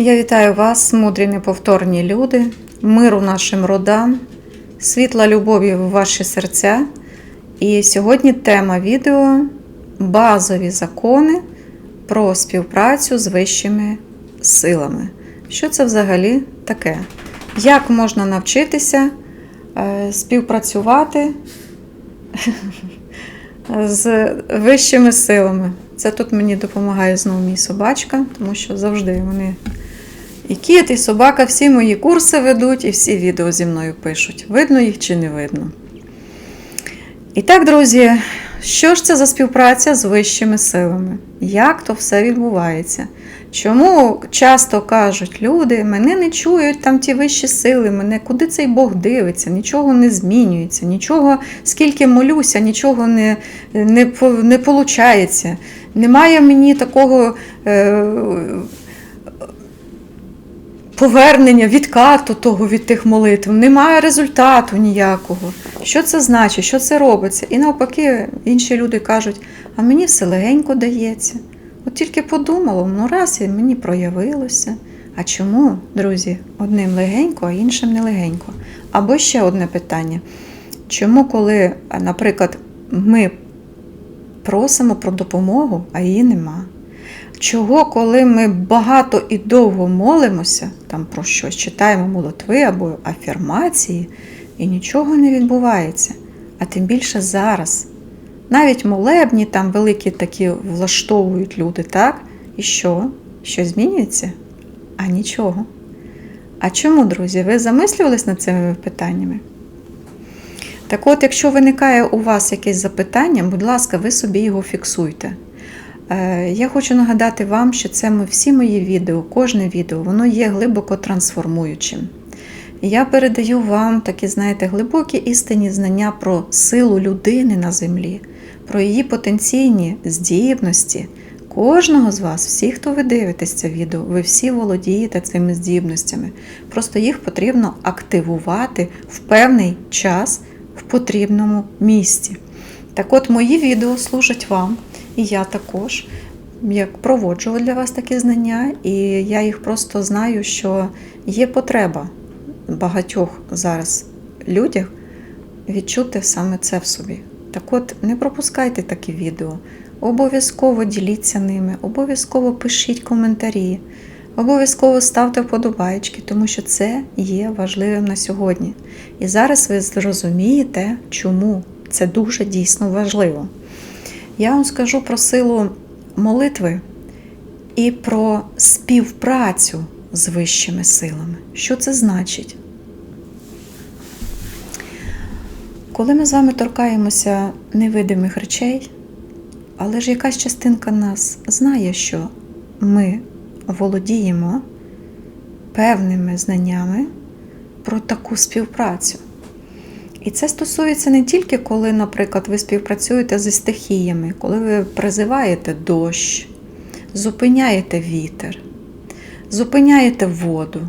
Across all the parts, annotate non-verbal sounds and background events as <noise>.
Я вітаю вас, мудрі неповторні люди, миру нашим родам, світла любові в ваші серця. І сьогодні тема відео базові закони про співпрацю з вищими силами. Що це взагалі таке? Як можна навчитися е, співпрацювати <laughs> з вищими силами? Це тут мені допомагає знову мій собачка, тому що завжди вони і кіт, і собака всі мої курси ведуть і всі відео зі мною пишуть. Видно їх чи не видно. І так, друзі, що ж це за співпраця з вищими силами? Як то все відбувається? Чому часто кажуть люди, мене не чують там ті вищі сили, мене куди цей Бог дивиться, нічого не змінюється, нічого, скільки молюся, нічого не не, не виходить. Немає мені такого е, повернення, відкату того від тих молитв, немає результату ніякого. Що це значить, що це робиться? І навпаки, інші люди кажуть, а мені все легенько дається. От тільки подумала, ну раз і мені проявилося. А чому, друзі, одним легенько, а іншим не легенько? Або ще одне питання. Чому, коли, наприклад, ми просимо про допомогу, а її нема? Чого, коли ми багато і довго молимося, там про щось читаємо молитви або афірмації, і нічого не відбувається, а тим більше зараз. Навіть молебні там великі такі влаштовують люди, так? І що? Що змінюється? А нічого. А чому, друзі, ви замислювались над цими питаннями? Так от, якщо виникає у вас якесь запитання, будь ласка, ви собі його фіксуйте. Е, Я хочу нагадати вам, що це ми всі мої відео, кожне відео, воно є глибоко трансформуючим. Я передаю вам такі, знаєте, глибокі істинні знання про силу людини на землі, про її потенційні здібності. Кожного з вас, всі, хто ви дивитесь це відео, ви всі володієте цими здібностями. Просто їх потрібно активувати в певний час в потрібному місці. Так от, мої відео служать вам, і я також як проводжу для вас такі знання, і я їх просто знаю, що є потреба багатьох зараз людях відчути саме це в собі. Так от, не пропускайте такі відео. Обов'язково діліться ними, обов'язково пишіть коментарі, обов'язково ставте вподобайки, тому що це є важливим на сьогодні. І зараз ви зрозумієте, чому це дуже дійсно важливо. Я вам скажу про силу молитви і про співпрацю з вищими силами. Що це значить? Коли ми з вами торкаємося невидимих речей, але ж якась частинка нас знає, що ми володіємо певними знаннями про таку співпрацю. І це стосується не тільки коли, наприклад, ви співпрацюєте зі стихіями, коли ви призиваєте дощ, зупиняєте вітер, зупиняєте воду,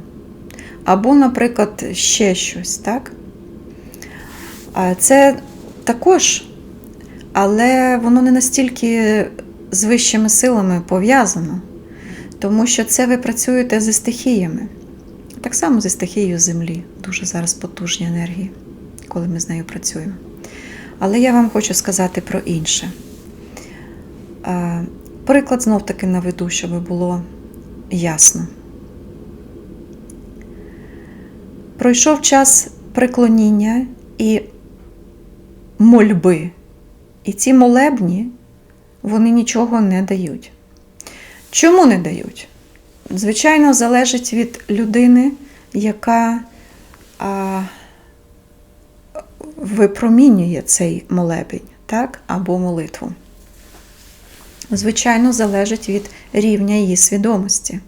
або, наприклад, ще щось, так? Це також, але воно не настільки з вищими силами пов'язано, тому що це ви працюєте зі стихіями. Так само зі стихією Землі, дуже зараз потужні енергії, коли ми з нею працюємо. Але я вам хочу сказати про інше. Приклад знов таки наведу, щоб було ясно. Пройшов час преклоніння і мольби. І ці молебні, вони нічого не дають. Чому не дають? Звичайно, залежить від людини, яка а, випромінює цей молебень, так? або молитву. Звичайно, залежить від рівня її свідомості.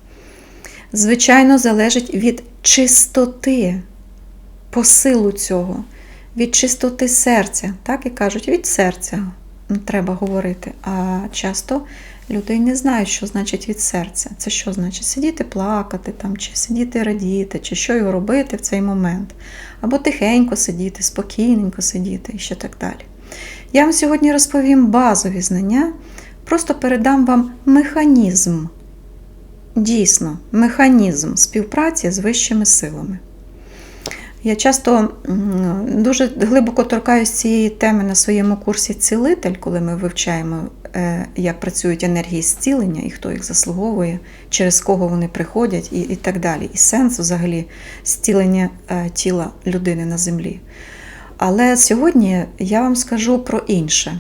Звичайно, залежить від чистоти посилу цього, від чистоти серця. Так і кажуть, від серця треба говорити. А часто люди не знають, що значить від серця. Це що значить? Сидіти плакати, там, чи сидіти радіти, чи що його робити в цей момент. Або тихенько сидіти, спокійненько сидіти і ще так далі. Я вам сьогодні розповім базові знання, просто передам вам механізм дійсно механізм співпраці з вищими силами. Я часто дуже глибоко торкаюсь цієї теми на своєму курсі Цілитель, коли ми вивчаємо, е, як працюють енергії зцілення і хто їх заслуговує, через кого вони приходять, і, і так далі. І сенс взагалі зцілення е, тіла людини на землі. Але сьогодні я вам скажу про інше.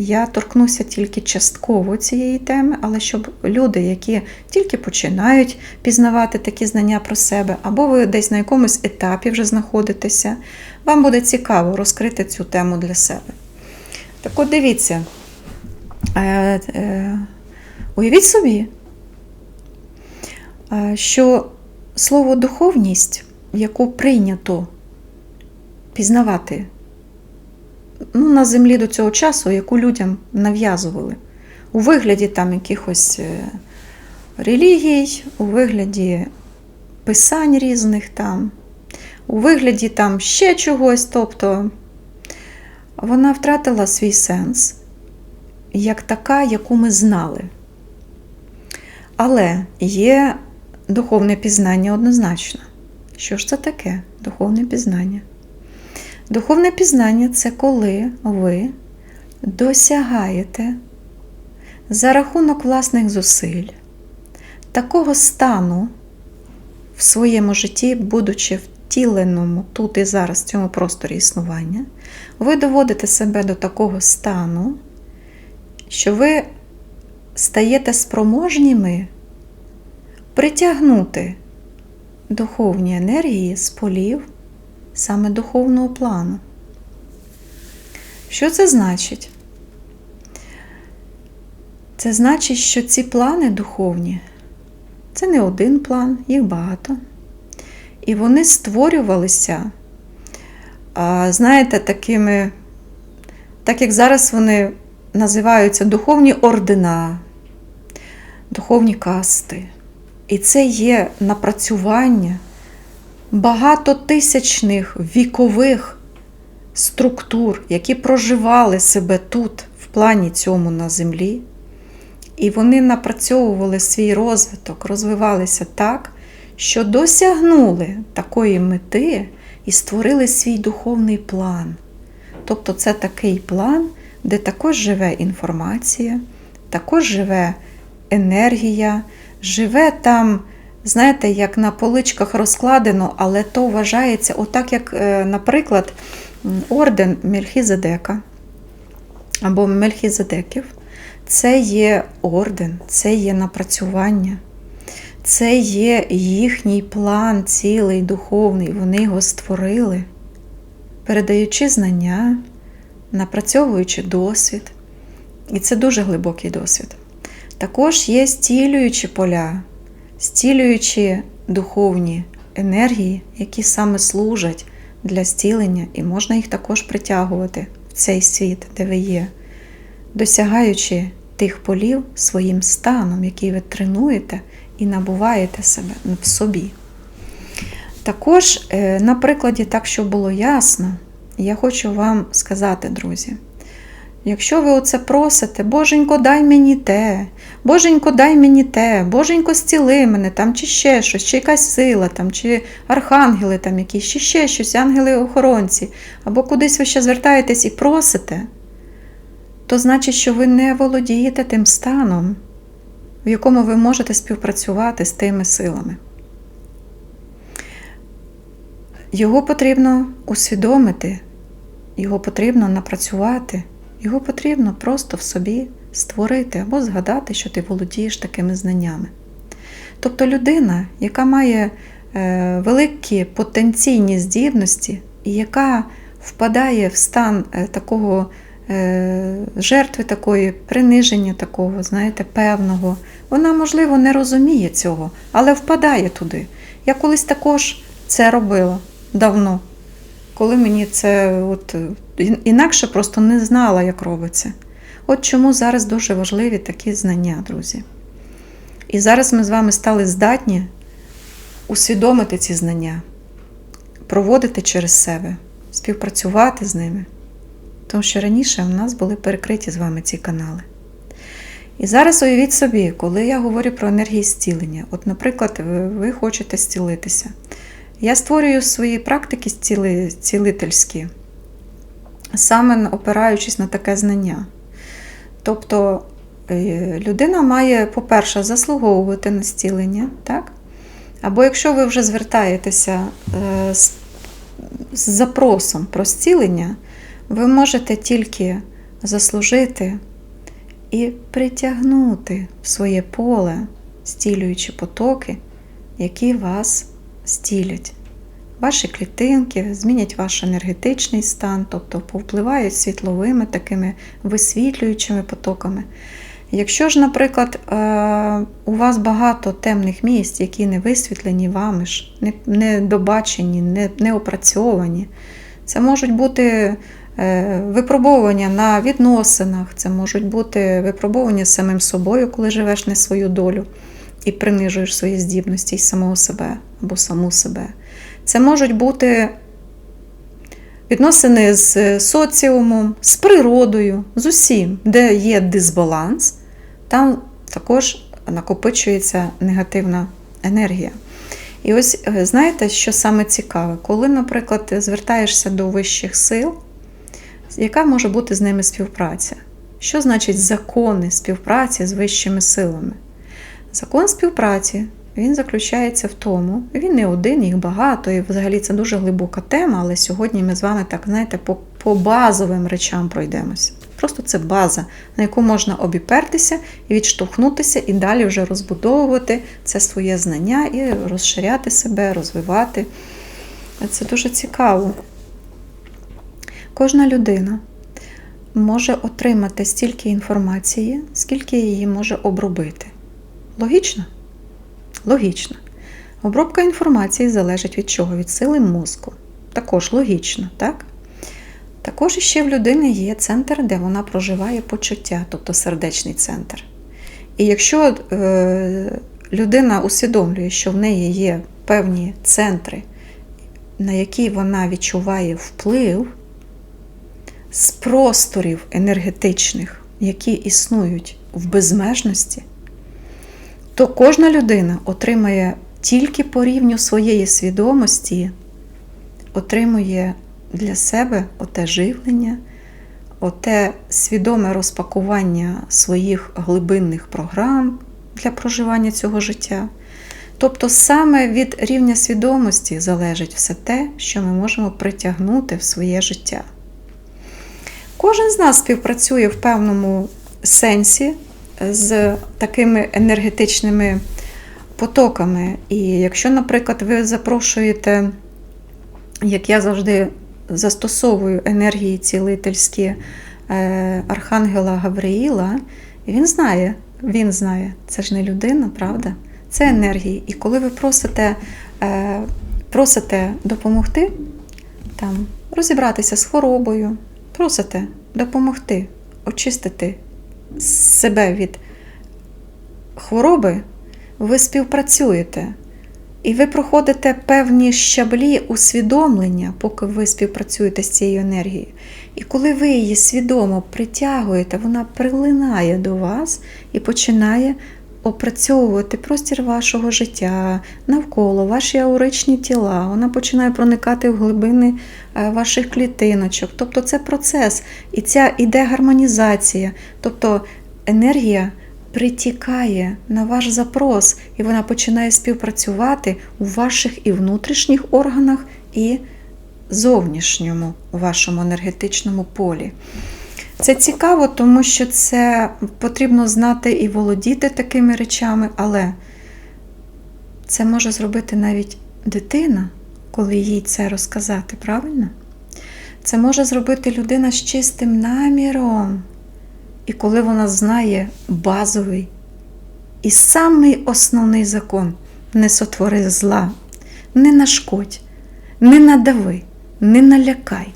Я торкнуся тільки частково цієї теми, але щоб люди, які тільки починають пізнавати такі знання про себе, або ви десь на якомусь етапі вже знаходитеся, вам буде цікаво розкрити цю тему для себе. Так от дивіться, е, е, уявіть собі, е, що слово духовність, яку прийнято пізнавати ну, на землі до цього часу, яку людям нав'язували. У вигляді там якихось е, релігій, у вигляді писань різних там, у вигляді там ще чогось. Тобто вона втратила свій сенс як така, яку ми знали. Але є духовне пізнання однозначно. Що ж це таке духовне пізнання? Духовне пізнання це коли ви досягаєте за рахунок власних зусиль такого стану в своєму житті, будучи втіленому тут і зараз в цьому просторі існування, ви доводите себе до такого стану, що ви стаєте спроможніми притягнути духовні енергії з полів саме духовного плану. Що це значить? Це значить, що ці плани духовні це не один план, їх багато. І вони створювалися, знаєте, такими, так як зараз вони називаються духовні ордена, духовні касти. І це є напрацювання багатотисячних вікових структур, які проживали себе тут, в плані цьому на землі, і вони напрацьовували свій розвиток, розвивалися так, що досягнули такої мети і створили свій духовний план. Тобто це такий план, де також живе інформація, також живе енергія, живе там знаєте, як на поличках розкладено, але то вважається, отак, як, е, наприклад, орден Мельхізедека або Мельхізедеків. Це є орден, це є напрацювання, це є їхній план, цілий, духовний. Вони його створили, передаючи знання, напрацьовуючи досвід. І це дуже глибокий досвід. Також є стілюючі поля, стілюючи духовні енергії, які саме служать для стілення, і можна їх також притягувати в цей світ, де ви є, досягаючи тих полів своїм станом, який ви тренуєте і набуваєте себе в собі. Також, е, на прикладі, так, щоб було ясно, я хочу вам сказати, друзі. Якщо ви оце просите, Боженько, дай мені те, Боженько, дай мені те, Боженько, зціли мене, там, чи ще щось, чи якась сила, там, чи архангели, там якісь, чи ще щось, ангели-охоронці, або кудись ви ще звертаєтесь і просите, то значить, що ви не володієте тим станом, в якому ви можете співпрацювати з тими силами. Його потрібно усвідомити, його потрібно напрацювати. Його потрібно просто в собі створити або згадати, що ти володієш такими знаннями. Тобто людина, яка має е, великі потенційні здібності, і яка впадає в стан е, такого е, жертви, такої, приниження такого, знаєте, певного, вона, можливо, не розуміє цього, але впадає туди. Я колись також це робила давно коли мені це от, інакше просто не знала, як робиться. От чому зараз дуже важливі такі знання, друзі. І зараз ми з вами стали здатні усвідомити ці знання, проводити через себе, співпрацювати з ними. Тому що раніше в нас були перекриті з вами ці канали. І зараз уявіть собі, коли я говорю про енергії зцілення, от, наприклад, ви, хочете зцілитися. Я створюю свої практики зціли, цілительські, саме опираючись на таке знання. Тобто е, людина має, по-перше, заслуговувати на зцілення, так? Або якщо ви вже звертаєтеся е, з, запросом про зцілення, ви можете тільки заслужити і притягнути в своє поле зцілюючі потоки, які вас зцілять. Ваші клітинки змінять ваш енергетичний стан, тобто повпливають світловими такими висвітлюючими потоками. Якщо ж, наприклад, е, у вас багато темних місць, які не висвітлені вами ж, не, добачені, не, не опрацьовані, це можуть бути е, випробовування на відносинах, це можуть бути випробовування самим собою, коли живеш не свою долю і принижуєш свої здібності і самого себе або саму себе. Це можуть бути відносини з соціумом, з природою, з усім, де є дисбаланс, там також накопичується негативна енергія. І ось е, знаєте, що саме цікаве, коли, наприклад, звертаєшся до вищих сил, яка може бути з ними співпраця? Що значить закони співпраці з вищими силами? Закон співпраці він заключається в тому, він не один, їх багато, і взагалі це дуже глибока тема, але сьогодні ми з вами так, знаєте, по, по базовим речам пройдемося. Просто це база, на яку можна обіпертися і відштовхнутися, і далі вже розбудовувати це своє знання і розширяти себе, розвивати. Це дуже цікаво. Кожна людина може отримати стільки інформації, скільки її може обробити. Логічно? Логічно. Обробка інформації залежить від чого? Від сили мозку. Також логічно, так? Також ще в людини є центр, де вона проживає почуття, тобто сердечний центр. І якщо е, людина усвідомлює, що в неї є певні центри, на які вона відчуває вплив з просторів енергетичних, які існують в безмежності, то кожна людина отримає тільки по рівню своєї свідомості, отримує для себе оте живлення, оте свідоме розпакування своїх глибинних програм для проживання цього життя. Тобто саме від рівня свідомості залежить все те, що ми можемо притягнути в своє життя. Кожен з нас співпрацює в певному сенсі з такими енергетичними потоками. І якщо, наприклад, ви запрошуєте, як я завжди застосовую енергії цілительські е, Архангела Гавриїла, він знає, він знає, це ж не людина, правда? Це енергії. І коли ви просите, е, просите допомогти, там, розібратися з хворобою, просите допомогти очистити себе від хвороби, ви співпрацюєте. І ви проходите певні щаблі усвідомлення, поки ви співпрацюєте з цією енергією. І коли ви її свідомо притягуєте, вона прилинає до вас і починає опрацьовувати простір вашого життя навколо ваші ауричні тіла. Вона починає проникати в глибини е, ваших клітиночок. Тобто це процес, і ця іде гармонізація. Тобто енергія притікає на ваш запрос, і вона починає співпрацювати у ваших і внутрішніх органах, і зовнішньому вашому енергетичному полі. Це цікаво, тому що це потрібно знати і володіти такими речами, але це може зробити навіть дитина, коли їй це розказати, правильно? Це може зробити людина з чистим наміром. І коли вона знає базовий і самий основний закон не сотвори зла, не нашкодь, не надави, не налякай.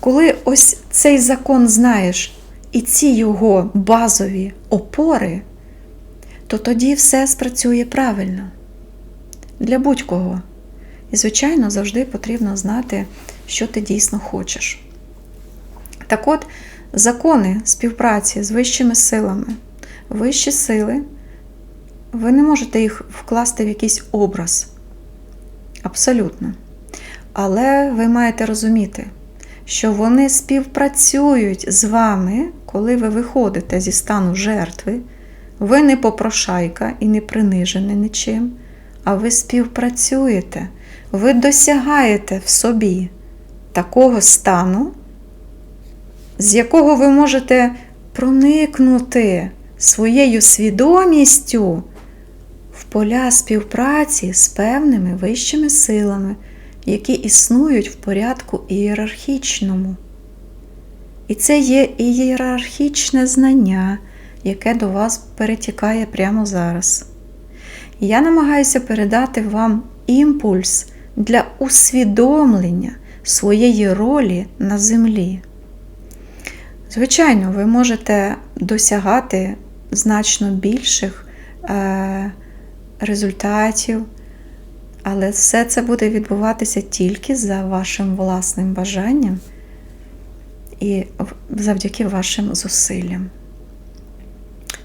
Коли ось цей закон знаєш і ці його базові опори, то тоді все спрацює правильно для будь-кого. І, звичайно, завжди потрібно знати, що ти дійсно хочеш. Так от, закони співпраці з вищими силами. Вищі сили, ви не можете їх вкласти в якийсь образ. Абсолютно. Але ви маєте розуміти, що вони співпрацюють з вами, коли ви виходите зі стану жертви. Ви не попрошайка і не принижені нічим, а ви співпрацюєте, ви досягаєте в собі такого стану, з якого ви можете проникнути своєю свідомістю в поля співпраці з певними вищими силами, які існують в порядку ієрархічному. І це є ієрархічне знання, яке до вас перетікає прямо зараз. Я намагаюся передати вам імпульс для усвідомлення своєї ролі на землі. Звичайно, ви можете досягати значно більших е, результатів, але все це буде відбуватися тільки за вашим власним бажанням і завдяки вашим зусиллям.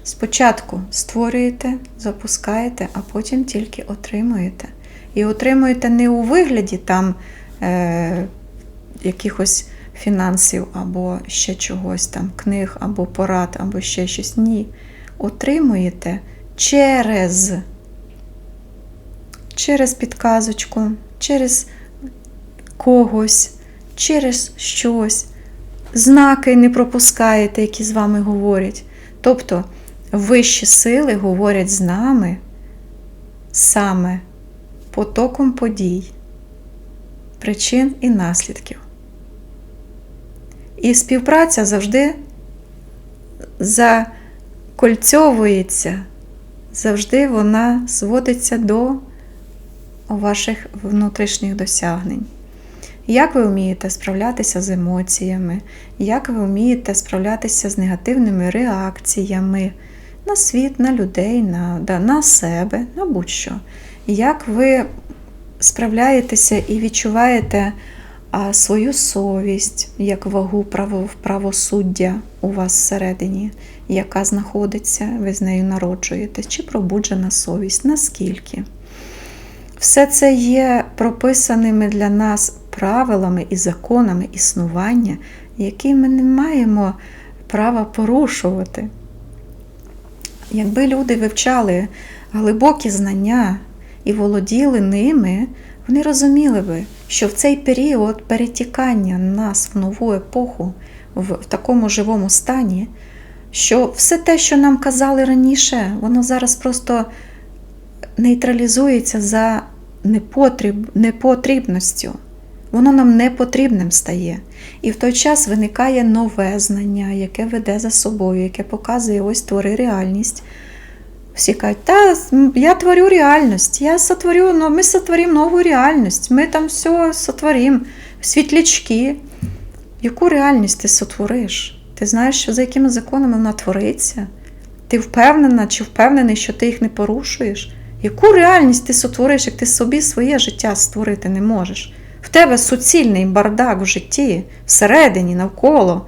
Спочатку створюєте, запускаєте, а потім тільки отримуєте. І отримуєте не у вигляді там е, якихось фінансів або ще чогось там, книг, або порад, або ще щось. Ні. Отримуєте через, через підказочку, через когось, через щось. Знаки не пропускаєте, які з вами говорять. Тобто вищі сили говорять з нами саме потоком подій, причин і наслідків. І співпраця завжди закольцьовується, завжди вона зводиться до ваших внутрішніх досягнень. Як ви вмієте справлятися з емоціями, як ви вмієте справлятися з негативними реакціями на світ, на людей, на, на себе, на будь-що. Як ви справляєтеся і відчуваєте свою совість, як вагу право, правосуддя у вас всередині, яка знаходиться, ви з нею народжуєтесь, чи пробуджена совість, наскільки? Все це є прописаними для нас правилами і законами існування, які ми не маємо права порушувати. Якби люди вивчали глибокі знання і володіли ними, вони розуміли би, що в цей період перетікання нас в нову епоху в такому живому стані, що все те, що нам казали раніше, воно зараз просто нейтралізується за непотріб, непотрібністю. Воно нам не потрібним стає. І в той час виникає нове знання, яке веде за собою, яке показує ось твори реальність. Всі кажуть, та я творю реальність, я сотворю, ну, ми сотворимо нову реальність, ми там все сотворимо, світлячки. Яку реальність ти сотвориш? Ти знаєш, що за якими законами вона твориться? Ти впевнена чи впевнений, що ти їх не порушуєш? Яку реальність ти сотвориш, як ти собі своє життя створити не можеш? В тебе суцільний бардак в житті, всередині, навколо.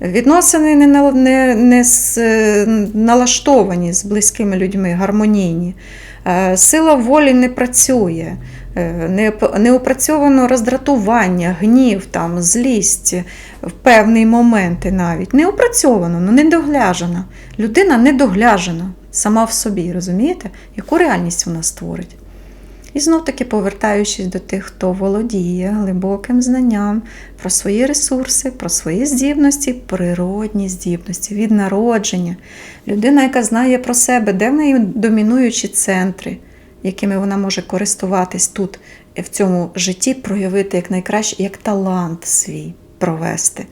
Відносини не не, не е, налаштовані з близькими людьми, гармонійні. Е, сила волі не працює, е, не, не опрацьовано роздратування, гнів, там, злість в певні моменти навіть. Не опрацьовано, ну недогляжена. Людина недогляжена сама в собі, розумієте, яку реальність вона створить? І знов таки повертаючись до тих, хто володіє глибоким знанням про свої ресурси, про свої здібності, природні здібності, від народження. Людина, яка знає про себе, де в неї домінуючі центри, якими вона може користуватись тут, в цьому житті, проявити як найкраще, як талант свій провести.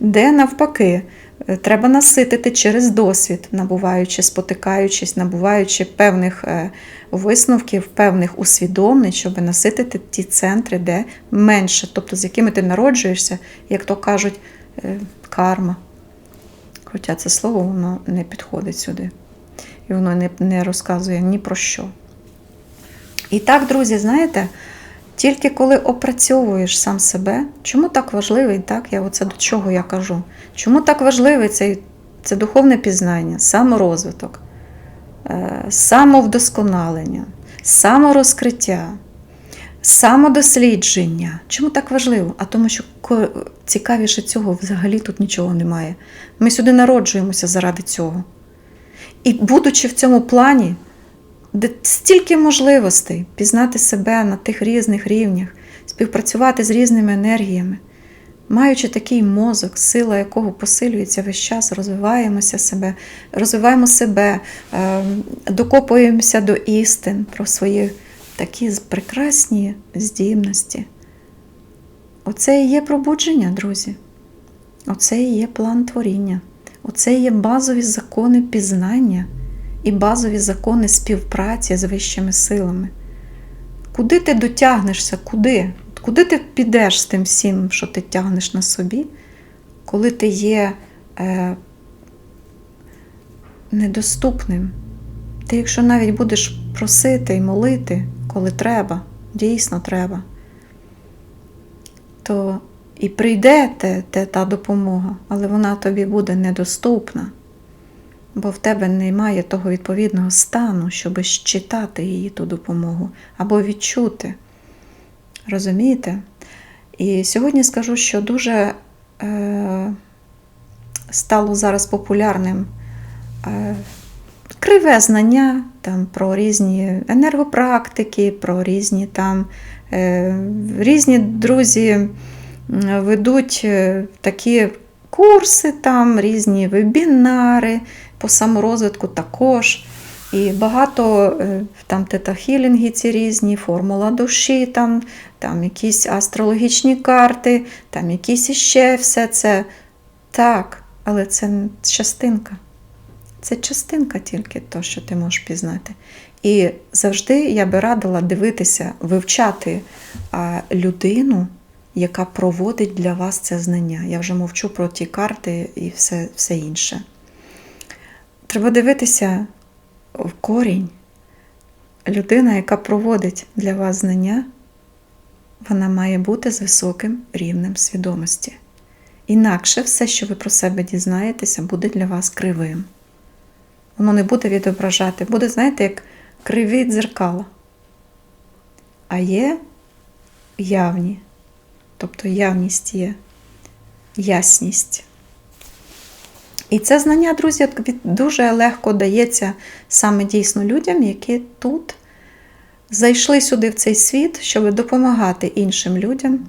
Де навпаки. Е, треба наситити через досвід, набуваючи, спотикаючись, набуваючи певних е, висновків, певних усвідомлень, щоб наситити ті центри, де менше, тобто з якими ти народжуєшся, як то кажуть, е, карма. Хоча це слово воно не підходить сюди. І воно не, не розказує ні про що. І так, друзі, знаєте, Тільки коли опрацьовуєш сам себе, чому так важливий, так, я оце до чого я кажу? Чому так важливий цей, це духовне пізнання, саморозвиток, е, самовдосконалення, саморозкриття, самодослідження. Чому так важливо? А тому, що цікавіше цього взагалі тут нічого немає. Ми сюди народжуємося заради цього. І будучи в цьому плані, де стільки можливостей пізнати себе на тих різних рівнях, співпрацювати з різними енергіями, маючи такий мозок, сила якого посилюється весь час, розвиваємося себе, розвиваємо себе, е, докопуємося до істин про свої такі прекрасні здібності. Оце і є пробудження, друзі. Оце і є план творіння. Оце і є базові закони пізнання і базові закони співпраці з вищими силами. Куди ти дотягнешся? Куди? Куди ти підеш з тим всім, що ти тягнеш на собі, коли ти є е, недоступним? Ти, якщо навіть будеш просити і молити, коли треба, дійсно треба, то і прийде те, те, та допомога, але вона тобі буде недоступна, бо в тебе немає того відповідного стану, щоб щитати її ту допомогу або відчути. Розумієте? І сьогодні скажу, що дуже е, стало зараз популярним е, криве знання там, про різні енергопрактики, про різні там е, різні друзі ведуть е, такі курси, там, різні вебінари по саморозвитку також. І багато е, там тета-хілінги ці різні, формула душі, там, там якісь астрологічні карти, там якісь іще все це. Так, але це частинка. Це частинка тільки то, що ти можеш пізнати. І завжди я би радила дивитися, вивчати людину, яка проводить для вас це знання. Я вже мовчу про ті карти і все, все інше. Треба дивитися в корінь. Людина, яка проводить для вас знання, вона має бути з високим рівнем свідомості. Інакше все, що ви про себе дізнаєтеся, буде для вас кривим. Воно не буде відображати, буде, знаєте, як криві дзеркала. А є явні, тобто явність є, ясність. І це знання, друзі, дуже легко дається саме дійсно людям, які тут зайшли сюди в цей світ, щоб допомагати іншим людям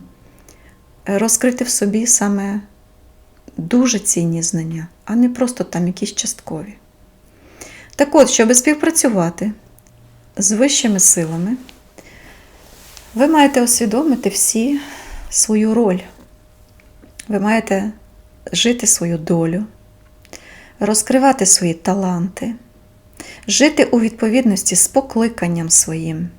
розкрити в собі саме дуже цінні знання, а не просто там якісь часткові. Так от, щоб співпрацювати з вищими силами, ви маєте усвідомити всі свою роль. Ви маєте жити свою долю, розкривати свої таланти, жити у відповідності з покликанням своїм.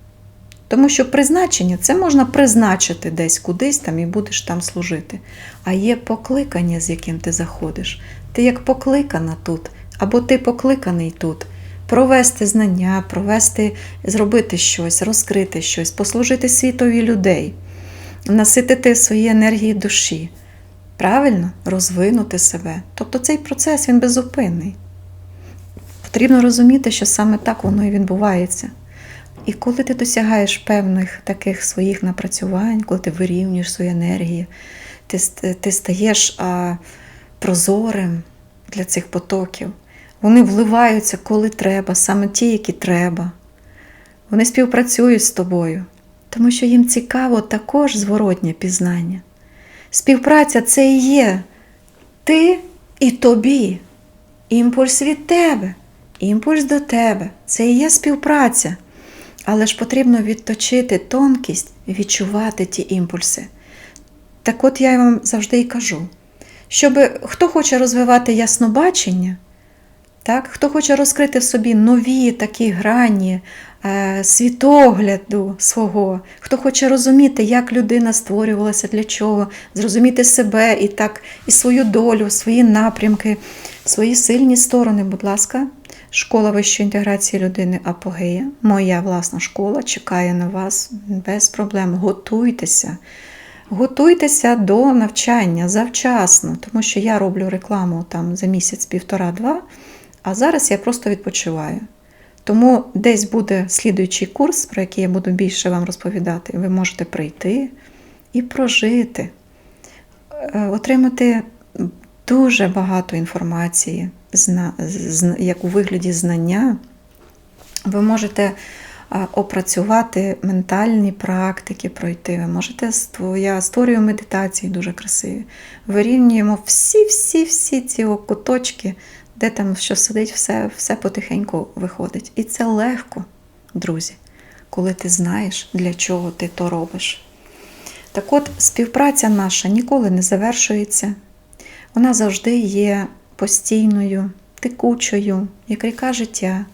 Тому що призначення це можна призначити десь кудись там і будеш там служити. А є покликання, з яким ти заходиш. Ти як покликана тут, або ти покликаний тут. Провести знання, провести, зробити щось, розкрити щось, послужити світові людей, наситити свої енергії душі. Правильно розвинути себе. Тобто цей процес він безупинний. Потрібно розуміти, що саме так воно і відбувається. І коли ти досягаєш певних таких своїх напрацювань, коли ти вирівнюєш свої енергії, ти, ти стаєш а, прозорим для цих потоків. Вони вливаються, коли треба, саме ті, які треба. Вони співпрацюють з тобою, тому що їм цікаво також зворотнє пізнання. Співпраця це і є ти і тобі. Імпульс від тебе, імпульс до тебе. Це і є співпраця. Але ж потрібно відточити тонкість, відчувати ті імпульси. Так от я вам завжди і кажу, щоб хто хоче розвивати яснобачення, так, хто хоче розкрити в собі нові такі грані е, світогляду свого, хто хоче розуміти, як людина створювалася, для чого, зрозуміти себе і так, і свою долю, свої напрямки, свої сильні сторони, будь ласка, Школа вищої інтеграції людини Апогея, моя власна школа, чекає на вас без проблем. Готуйтеся. Готуйтеся до навчання завчасно, тому що я роблю рекламу там за місяць, півтора-два, а зараз я просто відпочиваю. Тому десь буде слідуючий курс, про який я буду більше вам розповідати. Ви можете прийти і прожити, Е, отримати дуже багато інформації, як у вигляді знання. Ви можете опрацювати ментальні практики, пройти. Ви можете я створюю медитації дуже красиві. Вирівнюємо всі-всі-всі ці куточки, де там що сидить, все, все потихеньку виходить. І це легко, друзі, коли ти знаєш, для чого ти то робиш. Так от, співпраця наша ніколи не завершується. Вона завжди є постійною, текучою, як ріка життя.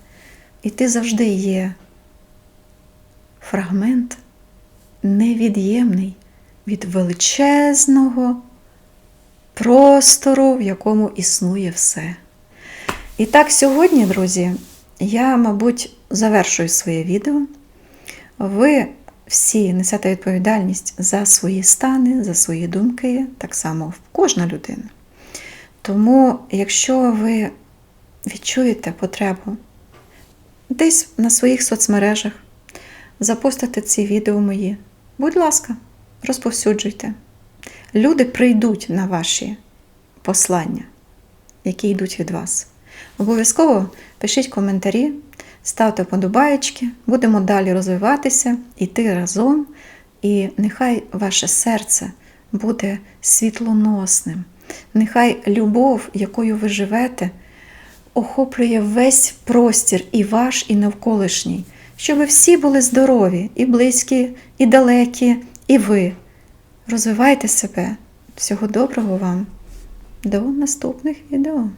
І ти завжди є фрагмент невід'ємний від величезного простору, в якому існує все. І так, сьогодні, друзі, я, мабуть, завершую своє відео. Ви всі несете відповідальність за свої стани, за свої думки, так само кожна людина. Тому, якщо ви відчуєте потребу десь на своїх соцмережах запостити ці відео мої, будь ласка, розповсюджуйте. Люди прийдуть на ваші послання, які йдуть від вас. Обов'язково пишіть коментарі, ставте вподобаєчки, будемо далі розвиватися, іти разом, і нехай ваше серце буде світлоносним. Нехай любов, якою ви живете, охоплює весь простір і ваш, і навколишній, щоб ви всі були здорові, і близькі, і далекі, і ви. Розвивайте себе. Всього доброго вам. До наступних відео.